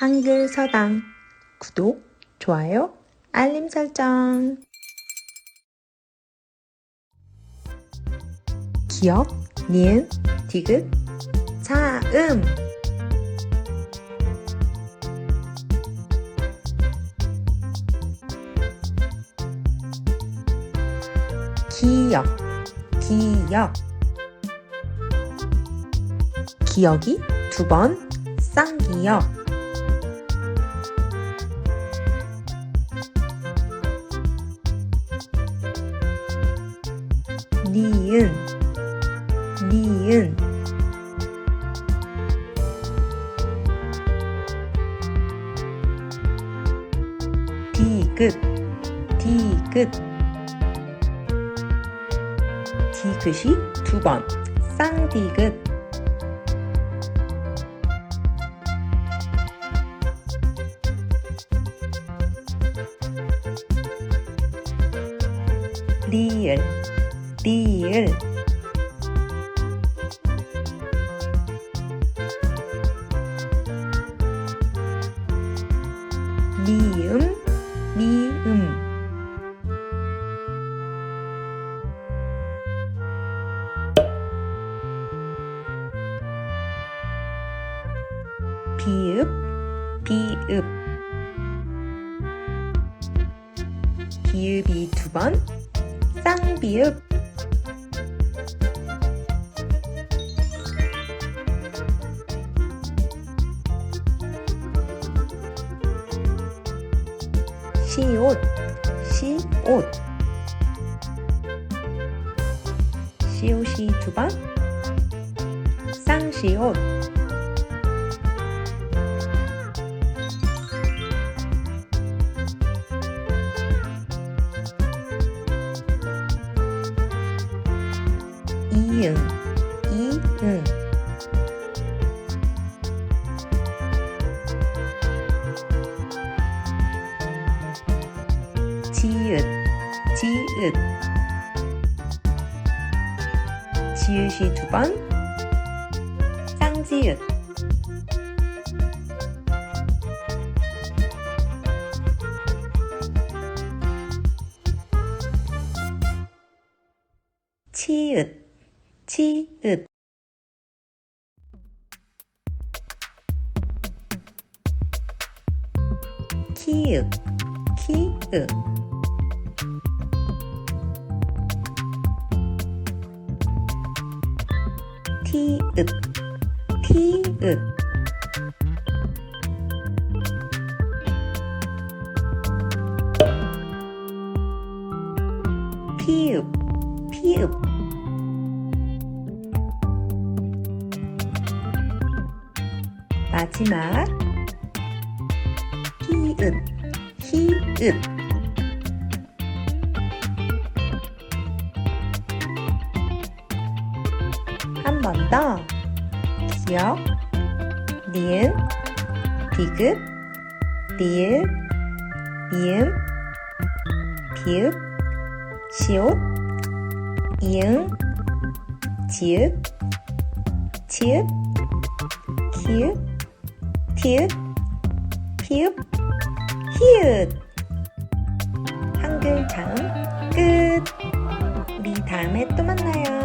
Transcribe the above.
한글 서당 구독, 좋아요, 알림 설정. 기억, 니은, 디귿, 자음. 기억, 기억. 기억이 두 번, 쌍기역. 니은, 니은. 디귿, 디귿. 디귿이 두 번, 쌍디귿. 리을, 리을. 미음, 미음. 비읍, 비읍. 비읍이 두 번, 쌍비읍. 시옷, 시옷. 시옷이 두 번, 쌍시옷. 이응, 이응. 지읒, 지읒. 지읒이 두 번, 쌍지읒. 치읒, 치읒. 키읔, 키읔. 티읕, 티읕. 피읍, 피읍. 마지막 히읗, 히읗. 번 더. 기억, 니은, 디귿, 리을, 미음, 비읍, 시옷, 이응, 지읒, 치읒, 키읒, 티읒, 피읒, 히읗. 한글 자음 끝. 우리 다음에 또 만나요.